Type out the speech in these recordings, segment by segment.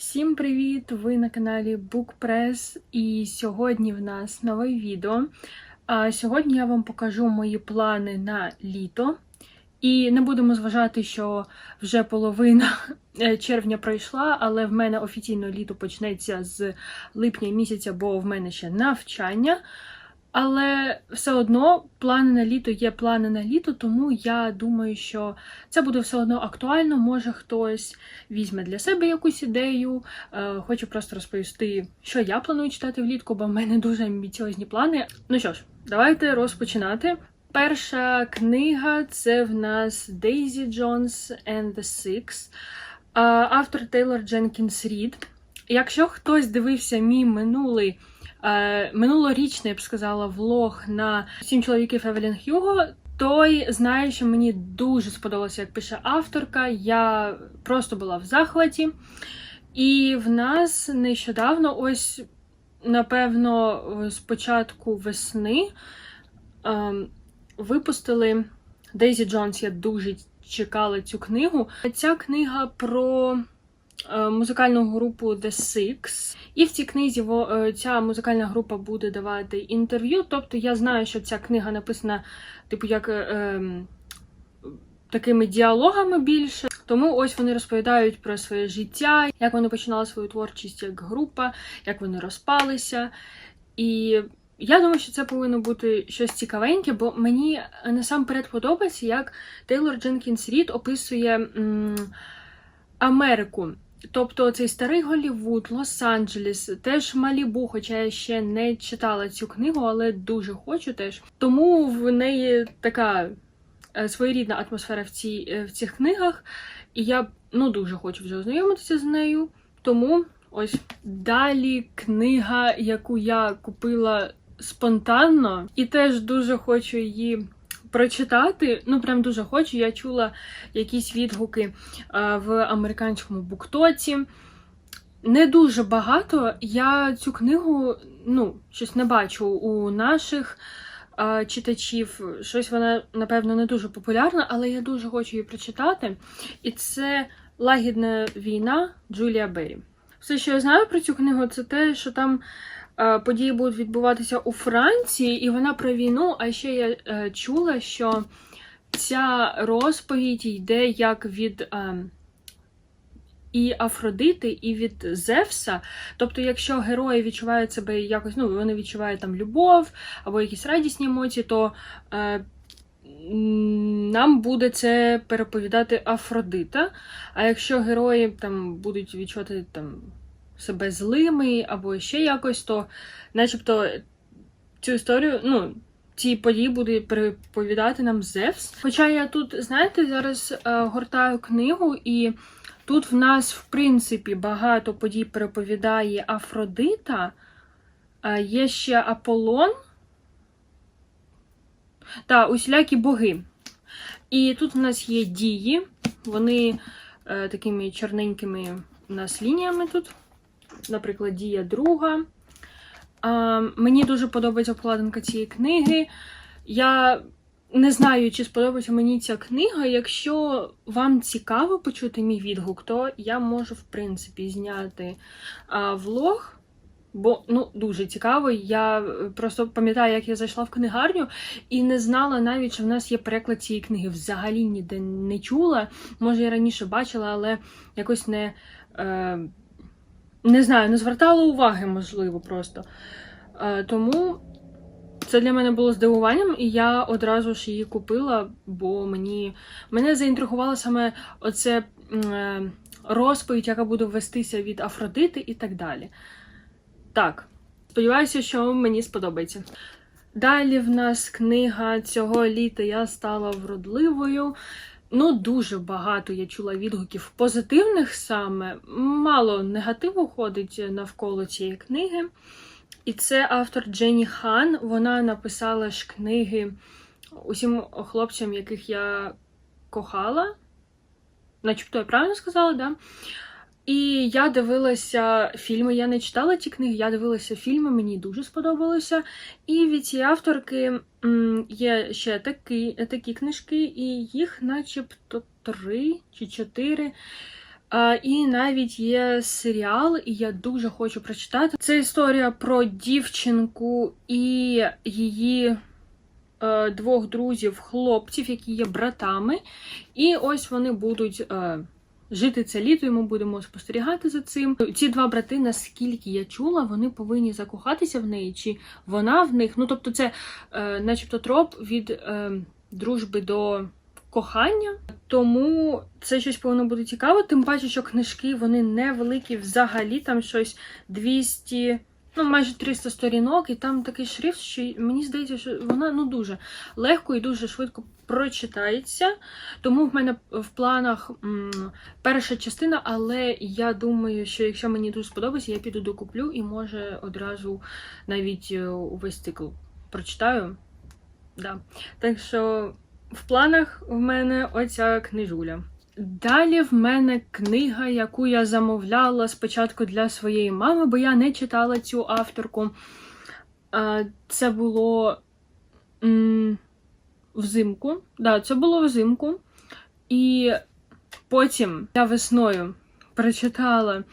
Всім привіт! Ви на каналі BookPress і сьогодні в нас нове відео. А сьогодні я вам покажу мої плани на літо. І не будемо зважати, що вже половина е, червня пройшла, але в мене офіційно літо почнеться з липня місяця, бо в мене ще навчання. Але все одно плани на літо є плани на літо, тому я думаю, що це буде все одно актуально. Може хтось візьме для себе якусь ідею. Е, Хочу просто розповісти, що я планую читати влітку, бо в мене дуже амбіціозні плани. Ну що ж, давайте розпочинати. Перша книга це в нас Daisy Jones and the Six, Е, автор Тейлор Дженкінс Рід. Якщо хтось дивився мій минулий. Е, минулорічний, я б сказала, влог на сім чоловіків Евелін Хьюго. Той знає, що мені дуже сподобалося, як пише авторка. Я просто була в захваті. І в нас нещодавно, ось, напевно, з початку весни ем, випустили Дейзі Джонс. Я дуже чекала цю книгу. Ця книга про е, музикальну групу The Six. І в цій книзі е, ця музикальна група буде давати інтерв'ю. Тобто я знаю, що ця книга написана, типу, як е, ем, такими діалогами більше. Тому ось вони розповідають про своє життя, як вони починали свою творчість як група, як вони розпалися. І я думаю, що це повинно бути щось цікавеньке, бо мені насамперед подобається, як Тейлор Дженкінс Рід описує м, Америку. Тобто цей старий Голлівуд, Лос-Анджелес, теж Малібу, хоча я ще не читала цю книгу, але дуже хочу теж. Тому в неї така е, своєрідна атмосфера в, цій, е, в цих книгах, і я ну, дуже хочу вже ознайомитися з нею. Тому ось далі книга, яку я купила спонтанно, і теж дуже хочу її прочитати. Ну, прям дуже хочу. Я чула якісь відгуки в американському буктоці. Не дуже багато. Я цю книгу, ну, щось не бачу у наших читачів. Щось вона, напевно, не дуже популярна, але я дуже хочу її прочитати. І це Лагідна війна Джулія Беррі. Все, що я знаю про цю книгу, це те, що там події будуть відбуватися у Франції, і вона про війну. А ще я е, чула, що ця розповідь йде як від е, і Афродити, і від Зевса. Тобто, якщо герої відчувають себе якось, ну, вони відчувають там любов або якісь радісні емоції, то е, нам буде це переповідати Афродита. А якщо герої там будуть відчувати там себе злими або ще якось, то начебто цю історію, ну, ці події буде переповідати нам Зевс. Хоча я тут, знаєте, зараз е, гортаю книгу, і тут в нас, в принципі, багато подій переповідає Афродита. Е, є ще Аполлон та усілякі боги. І тут в нас є дії, вони е, такими чорненькими у нас лініями тут. Наприклад, дія друга. Мені дуже подобається обкладинка цієї книги. Я не знаю, чи сподобається мені ця книга. Якщо вам цікаво почути мій відгук, то я можу, в принципі, зняти а, влог. Бо ну дуже цікаво. Я просто пам'ятаю, як я зайшла в книгарню і не знала навіть, що в нас є переклад цієї книги. Взагалі ніде не чула. Може, я раніше бачила, але якось не. Е, не знаю, не звертала уваги, можливо, просто. Е, тому це для мене було здивуванням, і я одразу ж її купила, бо мені мене заінтригувало саме оце е, розповідь, яка буде вестися від Афродити і так далі. Так, сподіваюся, що мені сподобається. Далі в нас книга цього літа я стала вродливою. Ну, дуже багато я чула відгуків позитивних саме, мало негативу ходить навколо цієї книги. І це автор Дженні Хан. Вона написала ж книги усім хлопцям, яких я кохала. Начебто я правильно сказала, да? І я дивилася фільми. Я не читала ті книги, я дивилася фільми, мені дуже сподобалося. І від цієї авторки є ще такі, такі книжки, і їх начебто три чи чотири. І навіть є серіал, і я дуже хочу прочитати. Це історія про дівчинку і її е, двох друзів, хлопців, які є братами. І ось вони будуть. Жити це літо, і ми будемо спостерігати за цим. Ці два брати, наскільки я чула, вони повинні закохатися в неї, чи вона в них. Ну тобто, це, е, начебто, троп від е, дружби до кохання. Тому це щось повинно бути цікаво. Тим паче, що книжки вони невеликі взагалі, там щось 200, ну майже 300 сторінок, і там такий шрифт, що мені здається, що вона ну дуже легко і дуже швидко прочитається. Тому в мене в планах м, перша частина, але я думаю, що якщо мені дуже сподобається, я піду докуплю і може одразу навіть е, увесь цикл прочитаю. Да. Так що в планах в мене оця книжуля. Далі в мене книга, яку я замовляла спочатку для своєї мами, бо я не читала цю авторку. Це було взимку. Да, це було взимку. І потім я весною прочитала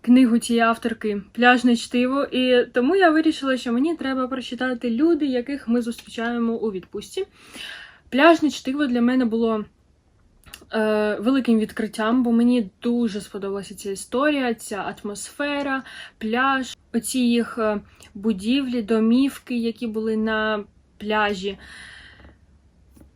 книгу цієї авторки Пляжне чтиво, і тому я вирішила, що мені треба прочитати люди, яких ми зустрічаємо у відпустці. Пляжне чтиво для мене було е, великим відкриттям, бо мені дуже сподобалася ця історія, ця атмосфера, пляж, оці їх е, будівлі, домівки, які були на пляжі.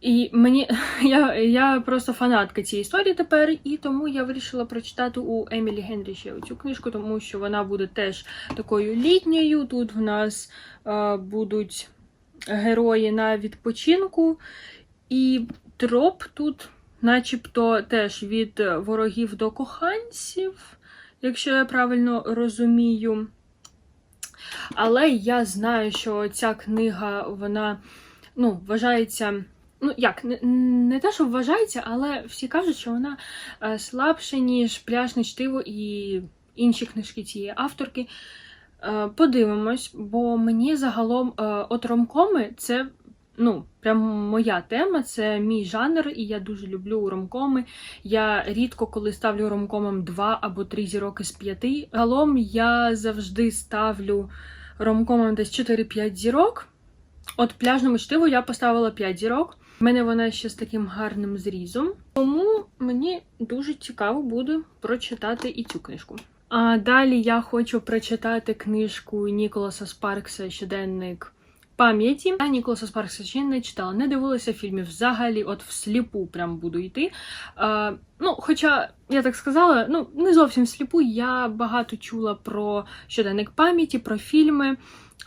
І мені я я просто фанатка цієї історії тепер, і тому я вирішила прочитати у Емілі Генрі ще цю книжку, тому що вона буде теж такою літньою. Тут в нас е, будуть герої на відпочинку, і троп тут, начебто, теж від ворогів до коханців, якщо я правильно розумію. Але я знаю, що ця книга, вона ну, вважається. Ну, як, не, не те, що вважається, але всі кажуть, що вона е, слабша, ніж пляжне чтиво і інші книжки цієї авторки. Е, подивимось, бо мені загалом е, от ромкоми це ну, прям моя тема, це мій жанр, і я дуже люблю ромкоми. Я рідко коли ставлю ромкомам 2 або 3 зіроки з 5. Загалом я завжди ставлю ромкомам десь 4-5 зірок. От пляжному чтиву я поставила 5 зірок. У мене вона ще з таким гарним зрізом. Тому мені дуже цікаво буде прочитати і цю книжку. А далі я хочу прочитати книжку Ніколаса Спаркса Щоденник пам'яті. Я Ніколаса Спаркса ще не читала, не дивилася фільмів взагалі, от всліпу прям буду йти. А, ну, Хоча, я так сказала, ну, не зовсім всліпу, я багато чула про щоденник пам'яті, про фільми,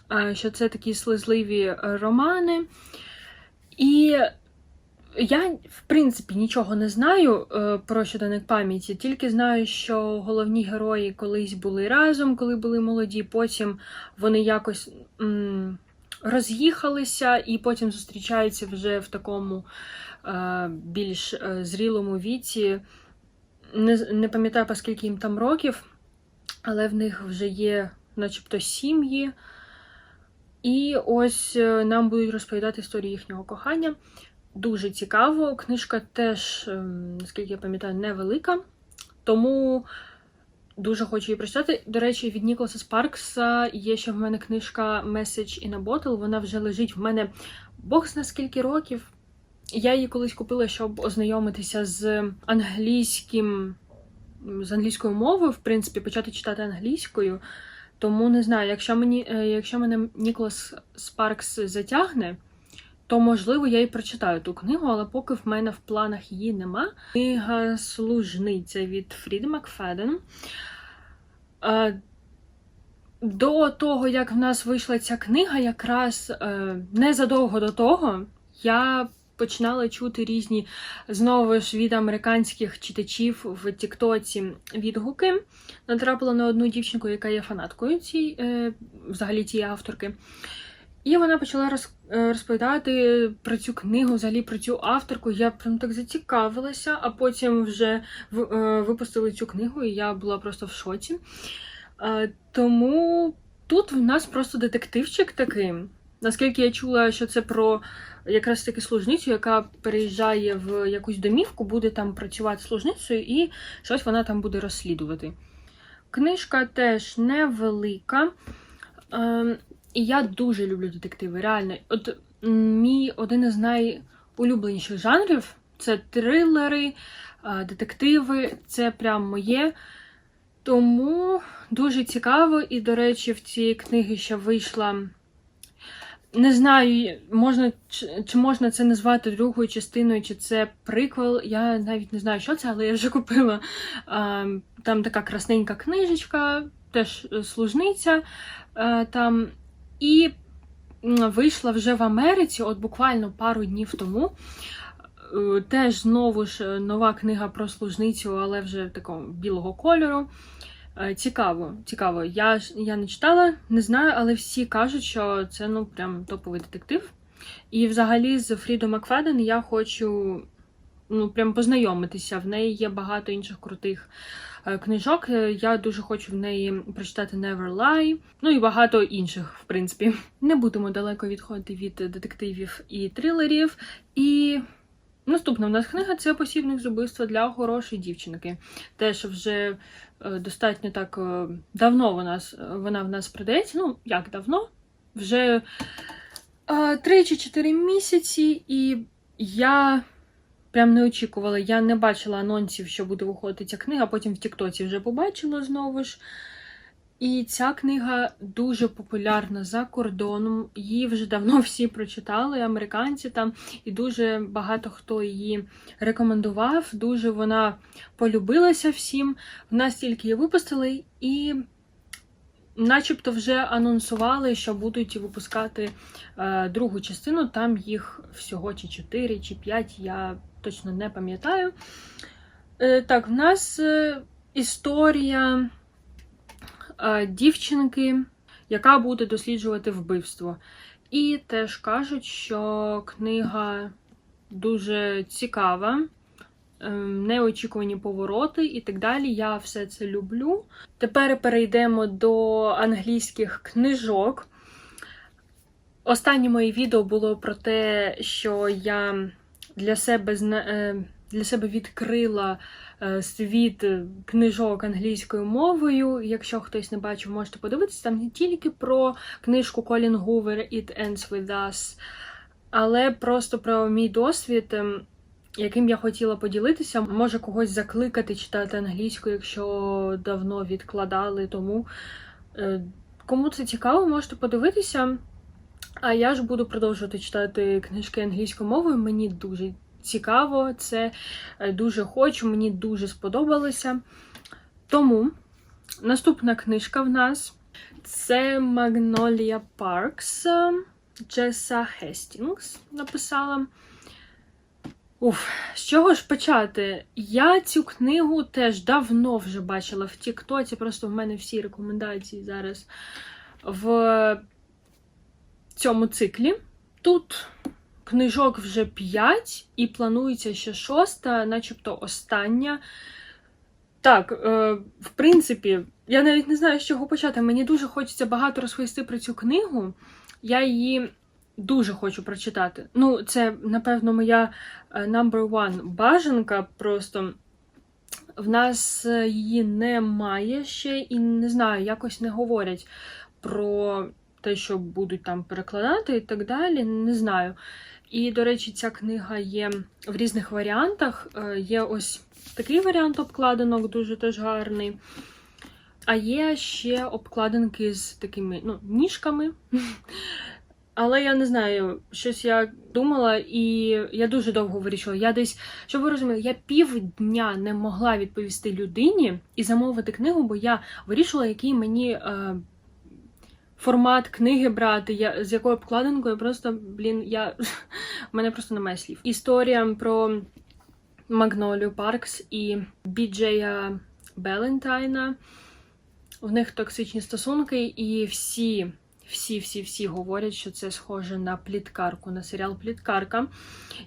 а, що це такі слизливі романи. І я, в принципі, нічого не знаю е, про щоденник пам'яті, тільки знаю, що головні герої колись були разом, коли були молоді, потім вони якось роз'їхалися і потім зустрічаються вже в такому е, більш е, зрілому віці. Не, не пам'ятаю, по скільки їм там років, але в них вже є, начебто, сім'ї. І ось е, нам будуть розповідати історію їхнього кохання. Дуже цікаво. Книжка теж, ем, наскільки я пам'ятаю, невелика. Тому дуже хочу її прочитати. До речі, від Ніколаса Спаркса є ще в мене книжка Message in a Bottle. Вона вже лежить в мене Бог зна скільки років. Я її колись купила, щоб ознайомитися з англійським, з англійською мовою, в принципі, почати читати англійською. Тому не знаю, якщо мені, е, якщо мене Ніколас Спаркс затягне то, можливо, я і прочитаю ту книгу, але поки в мене в планах її нема. Книга Служниця від Фріди Макфеден. До того, як в нас вийшла ця книга, якраз е, незадовго до того я починала чути різні знову ж від американських читачів в Тіктоці відгуки. Натрапила на одну дівчинку, яка є фанаткою цієї, е, взагалі цієї авторки. І вона почала е, розповідати про цю книгу, взагалі про цю авторку. Я прям так зацікавилася, а потім вже е, випустили цю книгу, і я була просто в шоці. Е, тому тут в нас просто детективчик такий. Наскільки я чула, що це про якраз таки служницю, яка переїжджає в якусь домівку, буде там працювати служницею і щось вона там буде розслідувати. Книжка теж невелика. І я дуже люблю детективи. Реально, от мій один із найулюбленіших жанрів це трилери, е, детективи. Це прям моє. Тому дуже цікаво, і, до речі, в цій книги ще вийшла. Не знаю, можна, чи, можна це назвати другою частиною, чи це приквел. Я навіть не знаю, що це, але я вже купила. Там така красненька книжечка, теж е, служниця а, там. І вийшла вже в Америці, от буквально пару днів тому. Е, Теж знову ж е, нова книга про служницю, але вже такого білого кольору. Е, Цікаво, цікаво. Я я не читала, не знаю, але всі кажуть, що це ну прям топовий детектив. І взагалі з Фрідо Макфаден я хочу ну прям познайомитися. В неї є багато інших крутих е, книжок. Е, Я дуже хочу в неї прочитати Never Lie, ну і багато інших, в принципі. Не будемо далеко відходити від детективів і трилерів. І наступна в нас книга це посібник з убивства для хорошої дівчинки. Теж вже е, достатньо так давно вона, вона в нас продається. Ну, як давно? Вже 3 чи 4 місяці, і я прям не очікувала. Я не бачила анонсів, що буде виходити ця книга, потім в Тіктоці вже побачила знову ж. І ця книга дуже популярна за кордоном. Її вже давно всі прочитали, американці там, і дуже багато хто її рекомендував. Дуже вона полюбилася всім. В нас тільки її випустили, і начебто вже анонсували, що будуть випускати е, другу частину. Там їх всього чи 4, чи 5, я точно не пам'ятаю. Е, так, в нас е, історія е, дівчинки, яка буде досліджувати вбивство. І теж кажуть, що книга дуже цікава, ем, неочікувані повороти і так далі. Я все це люблю. Тепер перейдемо до англійських книжок. Останнє моє відео було про те, що я для себе е, для себе відкрила е, світ е, книжок англійською мовою. Якщо хтось не бачив, можете подивитися. Там не тільки про книжку Колін Гувер It Ends With Us, але просто про мій досвід, ем, яким я хотіла поділитися. Може когось закликати читати англійську, якщо давно відкладали. Тому кому це цікаво, можете подивитися. А я ж буду продовжувати читати книжки англійською мовою. Мені дуже цікаво, це е, дуже хочу, мені дуже сподобалося. Тому наступна книжка в нас це Parks. е, Джеса Хестінгс написала. Уф, з чого ж почати? Я цю книгу теж давно вже бачила в Тіктоці, просто в мене всі рекомендації зараз в цьому циклі. Тут книжок вже 5 і планується ще шоста, начебто остання. Так, е, в принципі, я навіть не знаю, з чого почати. Мені дуже хочеться багато розповісти про цю книгу. Я її дуже хочу прочитати. Ну, це, напевно, моя е, number one бажанка. Просто в нас її немає ще, і не знаю, якось не говорять про те, що будуть там перекладати і так далі. Не знаю. І, до речі, ця книга є в різних варіантах. Е, Є ось такий варіант обкладинок, дуже теж гарний. А є ще обкладинки з такими ну, ніжками. Але я не знаю, щось я думала, і я дуже довго вирішила. Я десь, щоб ви розуміли, я півдня не могла відповісти людині і замовити книгу, бо я вирішила, який мені е, формат книги брати, я, з якою обкладинкою. Просто, блін, я в мене просто немає слів. Історія про Магнолію Паркс і Біджея Белентайна. В них токсичні стосунки, і всі, всі, всі, всі говорять, що це схоже на пліткарку, на серіал Пліткарка.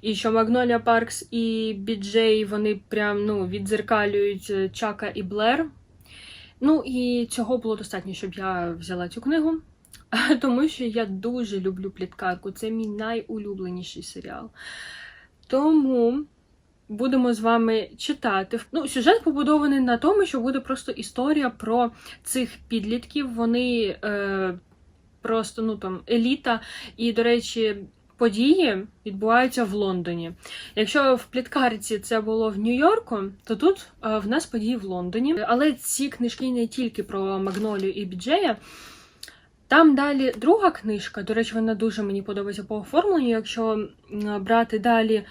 І що Магнолія Паркс і Біджей вони прям ну, відзеркалюють е, Чака і Блер. Ну і цього було достатньо, щоб я взяла цю книгу. тому що я дуже люблю пліткарку. Це мій найулюбленіший серіал. Тому будемо з вами читати. Ну, сюжет побудований на тому, що буде просто історія про цих підлітків. Вони е, просто ну там еліта, і, до речі. Події відбуваються в Лондоні. Якщо в пліткарці це було в Нью-Йорку, то тут е, в нас події в Лондоні. Але ці книжки не тільки про Магнолію і Біджея. Там далі друга книжка, до речі, вона дуже мені подобається по оформленню. Якщо брати далі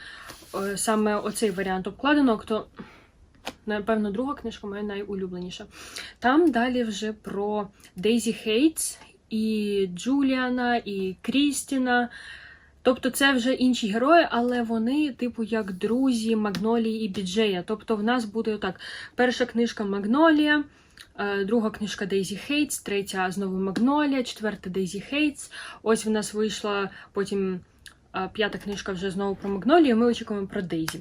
е, саме оцей варіант обкладинок, то напевно друга книжка моя найулюбленіша. Там далі вже про Дейзі Хейтс і Джуліана, і Крістіна. Тобто це вже інші герої, але вони, типу, як друзі Магнолії і Біджея. Тобто в нас буде так: перша книжка Магнолія, е, друга книжка Дейзі Хейтс, третя знову Магнолія, четверта Дейзі Хейтс. Ось в нас вийшла потім е, п'ята книжка вже знову про Магнолію. Ми очікуємо про Дейзі.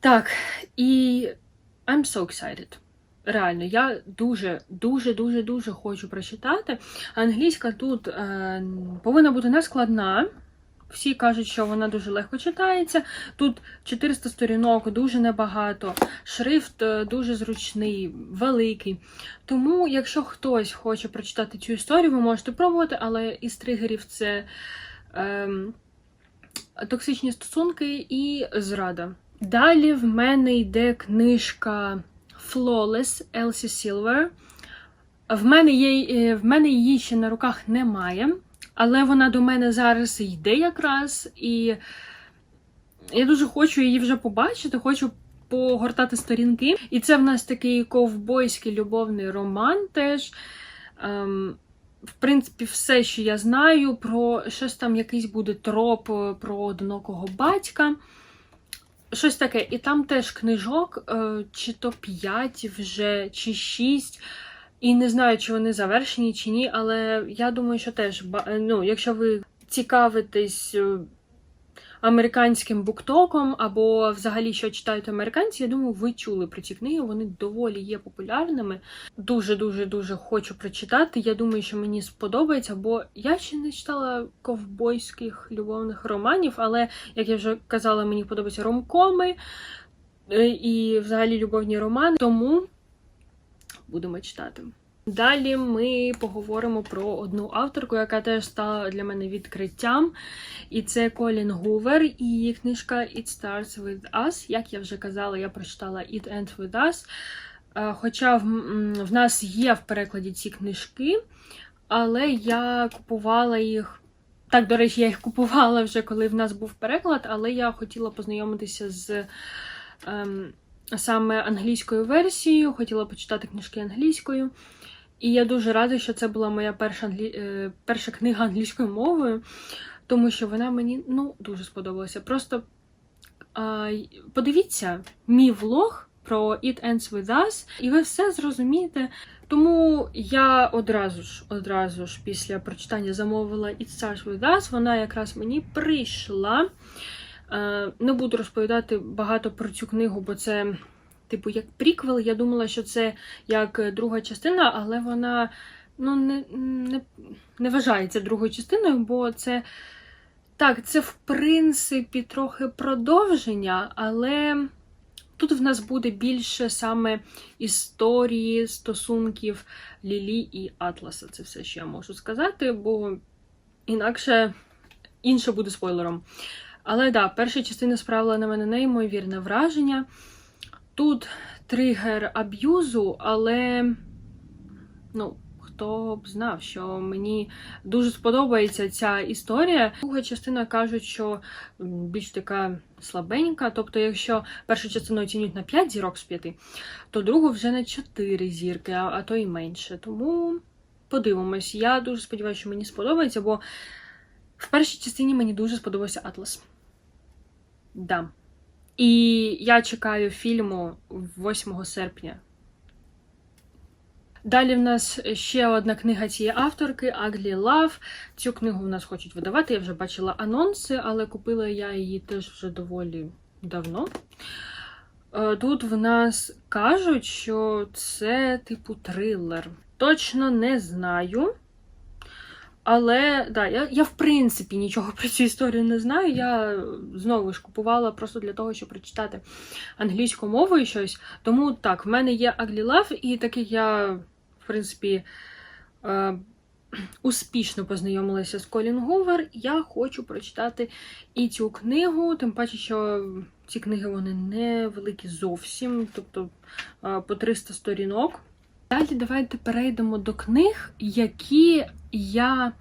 Так, і I'm so excited. Реально, я дуже, дуже, хочу прочитати. Англійська тут е, повинна бути не складна. Всі кажуть, що вона дуже легко читається. Тут 400 сторінок, дуже небагато. Шрифт е, дуже зручний, великий. Тому, якщо хтось хоче прочитати цю історію, ви можете пробувати, але із тригерів це ем, токсичні стосунки і зрада. Далі в мене йде книжка Flawless Елсі Silver. Е, в мене її ще на руках немає. Але вона до мене зараз йде якраз, і я дуже хочу її вже побачити, хочу погортати сторінки. І це в нас такий ковбойський любовний роман теж. Ем, в принципі, все, що я знаю, про щось там якийсь буде троп про одинокого батька. Щось таке. І там теж книжок, е, чи то 5 вже, чи 6. І не знаю, чи вони завершені, чи ні, але я думаю, що теж, ну, якщо ви цікавитесь е, американським буктоком, або взагалі що читають американці, я думаю, ви чули про ці книги, вони доволі є популярними. Дуже-дуже дуже хочу прочитати. Я думаю, що мені сподобається, бо я ще не читала ковбойських любовних романів, але, як я вже казала, мені подобаються ромкоми е, і взагалі любовні романи. Тому будемо читати. Далі ми поговоримо про одну авторку, яка теж стала для мене відкриттям. І це Колін Гувер і її книжка It Starts With Us. Як я вже казала, я прочитала It Ends With Us. Е, Хоча в, в нас є в перекладі ці книжки, але я купувала їх. Так, до речі, я їх купувала вже, коли в нас був переклад, але я хотіла познайомитися з. Ем, саме англійською версією, хотіла почитати книжки англійською. І я дуже рада, що це була моя перша англі... Е, перша книга англійською мовою, тому що вона мені ну, дуже сподобалася. Просто а, подивіться мій влог про It Ends With Us, і ви все зрозумієте. Тому я одразу ж одразу ж після прочитання замовила It Starts With Us, вона якраз мені прийшла. Е, не буду розповідати багато про цю книгу, бо це, типу, як приквел. Я думала, що це як друга частина, але вона ну, не, не, не вважається другою частиною, бо це. Так, це, в принципі, трохи продовження, але тут в нас буде більше саме історії стосунків Лілі і Атласа. Це все, що я можу сказати, бо інакше інше буде спойлером. Але да, перша частина справила на мене неймовірне враження. Тут тригер аб'юзу, але, ну, хто б знав, що мені дуже сподобається ця історія. Друга частина кажуть, що більш така слабенька. Тобто, якщо першу частину оцінюють на 5 зірок з 5, то другу вже на 4 зірки, а, а то і менше. Тому подивимось. Я дуже сподіваюся, що мені сподобається, бо в першій частині мені дуже сподобався Атлас. Да. І я чекаю фільму 8 серпня. Далі в нас ще одна книга цієї авторки Ugly Love. Цю книгу в нас хочуть видавати. Я вже бачила анонси, але купила я її теж вже доволі давно. Е, тут в нас кажуть, що це типу трилер. Точно не знаю. Але да, я, я в принципі нічого про цю історію не знаю. Я знову ж купувала просто для того, щоб прочитати англійською мовою щось. Тому так, в мене є Love, і так як я, в принципі, е, успішно познайомилася з Колін Гувер, я хочу прочитати і цю книгу, тим паче, що ці книги вони не великі зовсім, тобто е, по 300 сторінок. Далі давайте перейдемо до книг, які я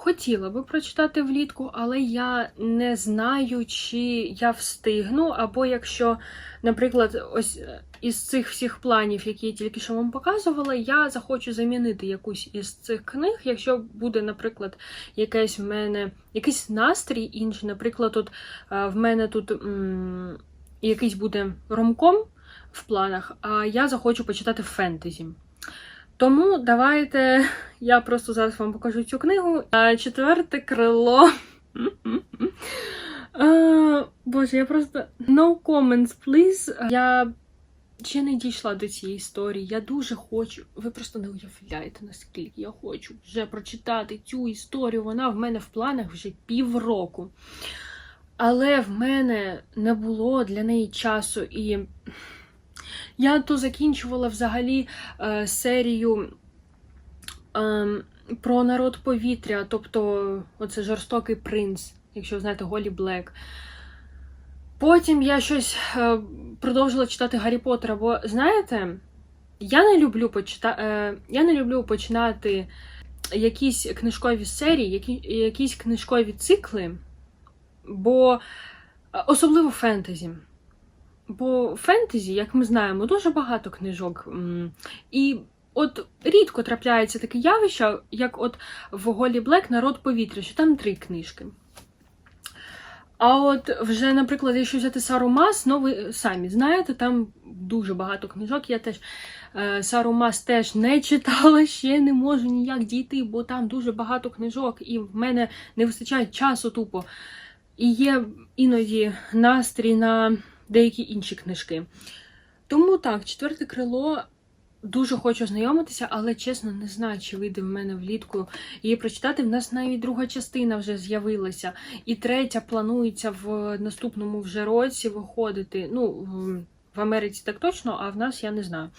хотіла би прочитати влітку, але я не знаю, чи я встигну, або якщо, наприклад, ось е, із цих всіх планів, які я тільки що вам показувала, я захочу замінити якусь із цих книг, якщо буде, наприклад, якийсь в мене якийсь настрій інший, наприклад, тут е, в мене тут м, якийсь буде ромком в планах, а я захочу почитати фентезі. Тому давайте я просто зараз вам покажу цю книгу. Е, Четверте крило. Е, Боже, я просто no comments, please. Я ще не дійшла до цієї історії. Я дуже хочу. Ви просто не уявляєте, наскільки я хочу вже прочитати цю історію. Вона в мене в планах вже півроку. Але в мене не було для неї часу і. Я то закінчувала взагалі е, серію е, про народ повітря, тобто оце жорстокий принц, якщо ви знаєте, Голі Блек. Потім я щось е, продовжила читати Гаррі Поттера, бо знаєте, я не люблю почита... е, я не люблю починати якісь книжкові серії, які... якісь книжкові цикли, бо е, особливо фентезі. Бо фентезі, як ми знаємо, дуже багато книжок. І от рідко трапляється таке явище, як от в Голі Блек Народ повітря, що там три книжки. А от вже, наприклад, якщо взяти Сару Мас, ну ви самі знаєте, там дуже багато книжок. Я теж е, Сару Мас теж не читала, ще не можу ніяк дійти, бо там дуже багато книжок, і в мене не вистачає часу тупо. І є іноді настрій на деякі інші книжки. Тому так, четверте крило дуже хочу знайомитися, але чесно не знаю, чи вийде в мене влітку її прочитати. В нас навіть друга частина вже з'явилася, і третя планується в наступному вже році виходити. Ну, в- Америці так точно, а в нас я не знаю.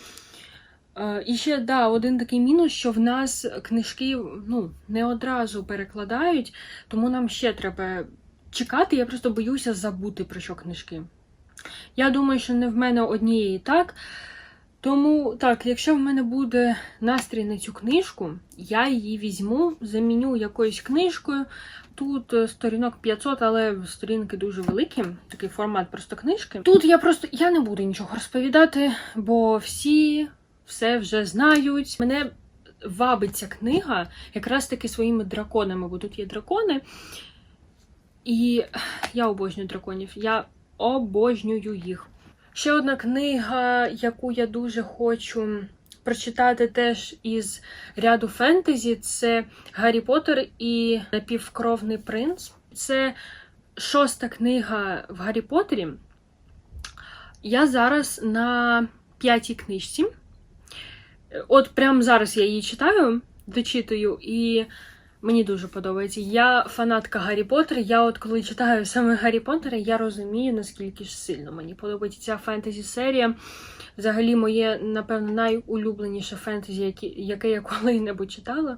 Е, І ще да, один такий мінус, що в нас книжки ну, не одразу перекладають, тому нам ще треба чекати. Я просто боюся забути про що книжки. Я думаю, що не в мене однієї так. Тому так, якщо в мене буде настрій на цю книжку, я її візьму, заміню якоюсь книжкою. Тут е, сторінок 500, але сторінки дуже великі, такий формат просто книжки. Тут я просто я не буду нічого розповідати, бо всі все вже знають. Мене вабить ця книга якраз таки своїми драконами, бо тут є дракони. І я обожнюю драконів. Я обожнюю їх. Ще одна книга, яку я дуже хочу прочитати теж із ряду фентезі, це Гаррі Поттер і Напівкровний принц. Це шоста книга в Гаррі Поттері. Я зараз на п'ятій книжці. От прямо зараз я її читаю, дочитую, і Мені дуже подобається. Я фанатка Гаррі Поттера. Я от коли читаю саме Гаррі Поттера, я розумію, наскільки ж сильно мені подобається ця фентезі-серія. Взагалі, моє, напевно, найулюбленіше фентезі, яке, я коли-небудь читала.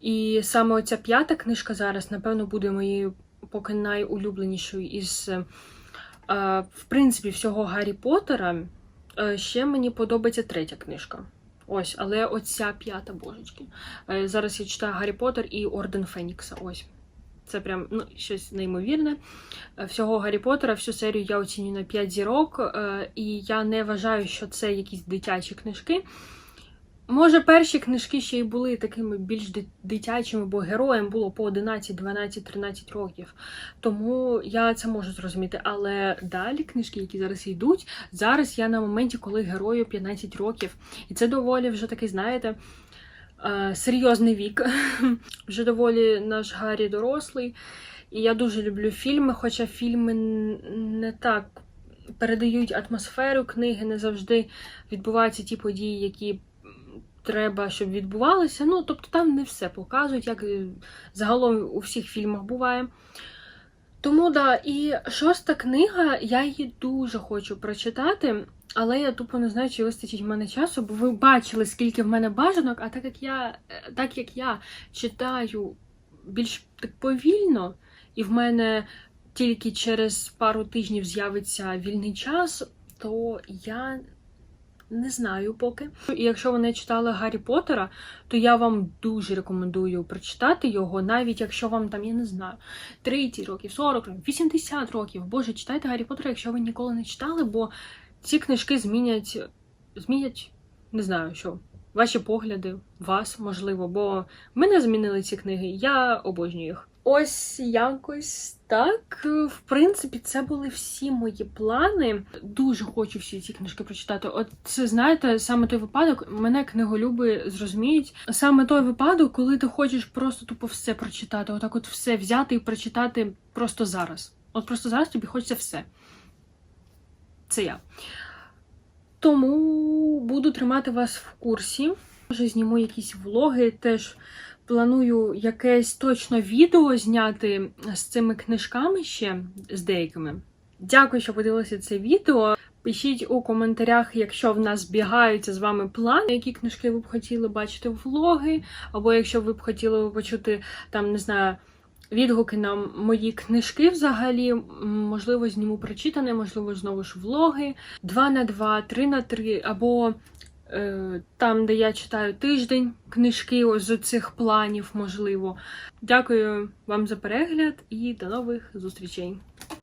І саме оця п'ята книжка зараз, напевно, буде моєю поки найулюбленішою із, е, в принципі, всього Гаррі Поттера. Е, Ще мені подобається третя книжка. Ось, але оця п'ята божечки. Е, Зараз я читаю Гаррі Поттер і Орден Фенікса. Ось. Це прям ну, щось неймовірне. Е, Всього Гаррі Поттера, всю серію я оцінюю на 5 зірок, е, і я не вважаю, що це якісь дитячі книжки. Може, перші книжки ще й були такими більш дитячими, бо героям було по 11, 12, 13 років. Тому я це можу зрозуміти. Але далі книжки, які зараз йдуть, зараз я на моменті, коли герою 15 років. І це доволі вже такий, знаєте, е, серйозний вік. Вже доволі наш Гаррі дорослий. І я дуже люблю фільми, хоча фільми не так передають атмосферу книги, не завжди відбуваються ті події, які треба, щоб відбувалося. Ну, тобто там не все показують, як е, загалом у всіх фільмах буває. Тому да, і шоста книга, я її дуже хочу прочитати, але я тупо не знаю, чи вистачить в мене часу, бо ви бачили, скільки в мене бажанок, а так як я, е, так як я читаю більш так повільно, і в мене тільки через пару тижнів з'явиться вільний час, то я не знаю поки. І якщо ви не читали Гаррі Поттера, то я вам дуже рекомендую прочитати його, навіть якщо вам там, я не знаю, 30 років, 40 років, 80 років. Боже, читайте Гаррі Поттера, якщо ви ніколи не читали, бо ці книжки змінять, змінять, не знаю що, ваші погляди, вас, можливо, бо мене змінили ці книги, я обожнюю їх. Ось якось так. В принципі, це були всі мої плани. Дуже хочу всі ці книжки прочитати. От це знаєте, саме той випадок, мене книголюби зрозуміють. Саме той випадок, коли ти хочеш просто тупо все прочитати, отак, от все взяти і прочитати просто зараз. От просто зараз тобі хочеться все. Це я. Тому буду тримати вас в курсі. Може, зніму якісь влоги теж. Планую якесь точно відео зняти з цими книжками ще з деякими. Дякую, що подивилися це відео. Пишіть у коментарях, якщо в нас збігаються з вами плани, які книжки ви б хотіли бачити влоги, або якщо ви б хотіли почути там, не знаю, відгуки на мої книжки взагалі. Можливо, зніму прочитане, можливо, знову ж влоги. 2 на 2, 3 на 3, або там, де я читаю тиждень книжки ось з цих планів, можливо. Дякую вам за перегляд і до нових зустрічей.